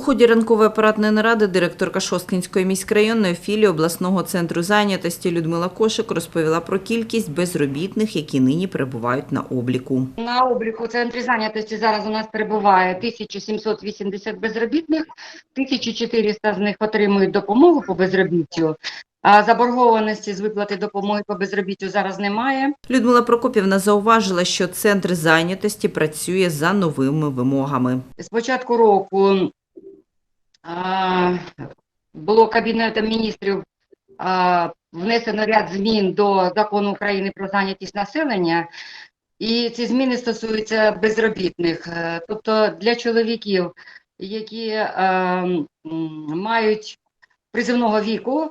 У ході ранкової апаратної наради директорка Шосткинської міськрайонної філії обласного центру зайнятості Людмила Кошик розповіла про кількість безробітних, які нині перебувають на обліку. На обліку в центрі зайнятості зараз у нас перебуває 1780 безробітних, 1400 з них отримують допомогу по безробіттю. А заборгованості з виплати допомоги по безробіттю зараз немає. Людмила Прокопівна зауважила, що центр зайнятості працює за новими вимогами. З початку року було Кабінетом міністрів внесено ряд змін до закону України про зайнятість населення, і ці зміни стосуються безробітних, Е, тобто для чоловіків, які е, мають призивного віку,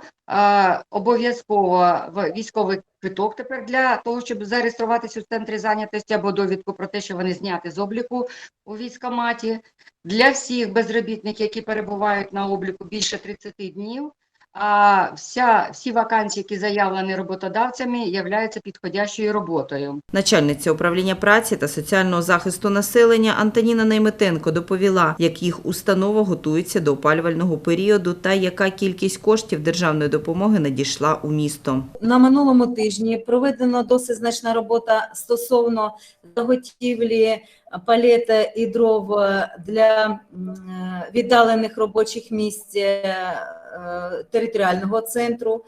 обов'язково військовий квиток тепер для того, щоб зареєструватися в центрі зайнятості або довідку про те, що вони зняті з обліку у військоматі. Для всіх безробітних, які перебувають на обліку більше 30 днів, а вся, всі вакансії, які заявлені роботодавцями, являються підходящою роботою. Начальниця управління праці та соціального захисту населення Антоніна Найметенко доповіла, як їх установа готується до опалювального періоду та яка кількість коштів державної допомоги надійшла у місто. На минулому тижні проведено досить значна робота стосовно заготівлі палета і дров для е, віддалених робочих місць е, територіального центру.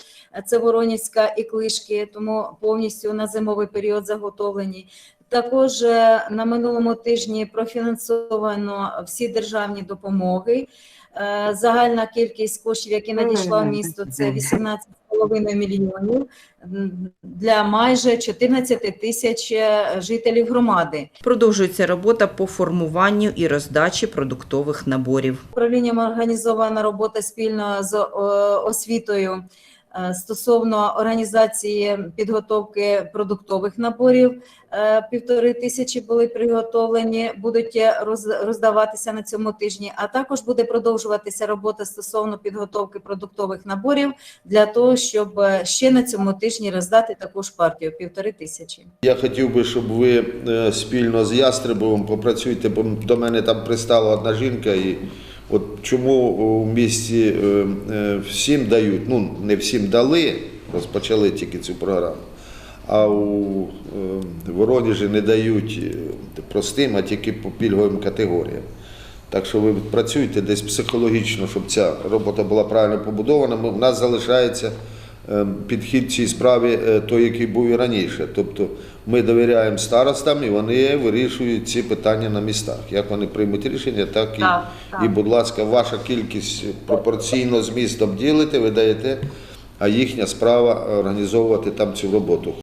Це Воронівська і Клишки, тому повністю на зимовий період заготовлені. Також е, на минулому тижні профінансовано всі державні допомоги. Е, Загальна кількість коштів, які надійшла в місто, це 18,5 мільйонів для майже 14 тисяч е, жителів громади. Продовжується робота по формуванню і роздачі продуктових наборів. Управлінням організована робота спільно з е, освітою стосовно організації підготовки продуктових наборів. Е, Півтори тисячі були приготовлені, будуть е, роз- роздаватися на цьому тижні. А також буде продовжуватися робота стосовно підготовки продуктових наборів для того, щоб е, ще на цьому тижні роздати також партію півтори тисячі. Я хотів би, щоб ви е, спільно з Ястребовим попрацюєте, бо до мене там пристала одна жінка, і от чому в місті е, е, всім дають, ну не всім дали, розпочали тільки цю програму, а у е, Воронежі не дають простим, а тільки по пільговим категоріям. Так що ви працюєте десь психологічно, щоб ця робота була правильно побудована. Ми- в нас залишається підхід цій справі е, той, який був і раніше. Тобто ми довіряємо старостам і вони вирішують ці питання на містах. Як вони приймуть рішення, так і, Так, так. і будь ласка, ваша кількість пропорційно з містом ділите, ви даєте, а їхня справа організовувати там цю роботу.